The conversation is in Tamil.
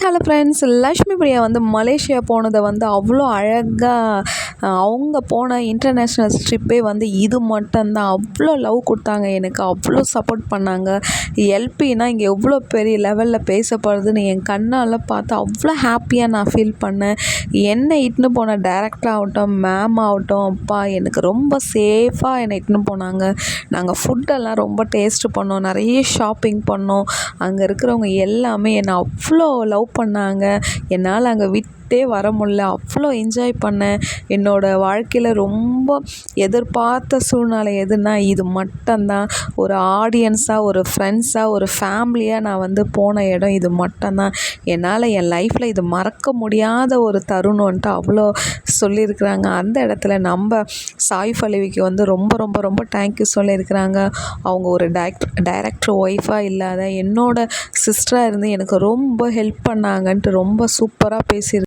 ஹலோ ஃப்ரெண்ட்ஸ் லக்ஷ்மி பிரியா வந்து மலேசியா போனதை வந்து அவ்வளோ அழகாக அவங்க போன இன்டர்நேஷ்னல் ட்ரிப்பே வந்து இது மட்டும்தான். அவ்வளோ லவ் கொடுத்தாங்க. எனக்கு அவ்வளோ சப்போர்ட் பண்ணாங்க. எல்பின்னா இங்கே எவ்வளோ பெரிய லெவலில் பேசப்படுதுன்னு என் கண்ணால் பார்த்து அவ்வளோ ஹாப்பியாக நான் ஃபீல் பண்ணேன். என்னை இட்டுன்னு போன டேரக்டர் ஆகட்டும் மேம் ஆகட்டும் அப்பா எனக்கு ரொம்ப சேஃபாக என்னை இட்டுன்னு போனாங்க. நாங்கள் ஃபுட்டெல்லாம் ரொம்ப டேஸ்ட்டு பண்ணோம். நிறைய ஷாப்பிங் பண்ணோம். அங்கே இருக்கிறவங்க எல்லாமே என்னை அவ்வளோ லவ் பண்ணாங்க. என்னால் அங்கே விட்டே வர முடில அவ்வளோ என்ஜாய் பண்ணேன். என்னோடய வாழ்க்கையில் ரொம்ப எதிர்பார்த்த சூழ்நிலை எதுனா இது மட்டும்தான். ஒரு ஆடியன்ஸாக ஒரு ஃப்ரெண்ட்ஸாக ஒரு ஃபேமிலியாக நான் வந்து போன இடம் இது மட்டும்தான். என்னால் என் லைஃப்பில் இது மறக்க முடியாத ஒரு தருணம்ன்ட்டு அவ்வளோ சொல்லியிருக்கிறாங்க. அந்த இடத்துல நம்ம சாய் ஃபலிவிக்கு வந்து ரொம்ப ரொம்ப ரொம்ப தேங்க்யூ சொல்லியிருக்கிறாங்க. அவங்க ஒரு டேரக்டர் டைரக்டர் ஒய்ஃபாக இல்லாத என்னோட சிஸ்டராக இருந்து எனக்கு ரொம்ப ஹெல்ப் பண்ணாங்கன்ட்டு ரொம்ப சூப்பராக பேசியிருக்கேன்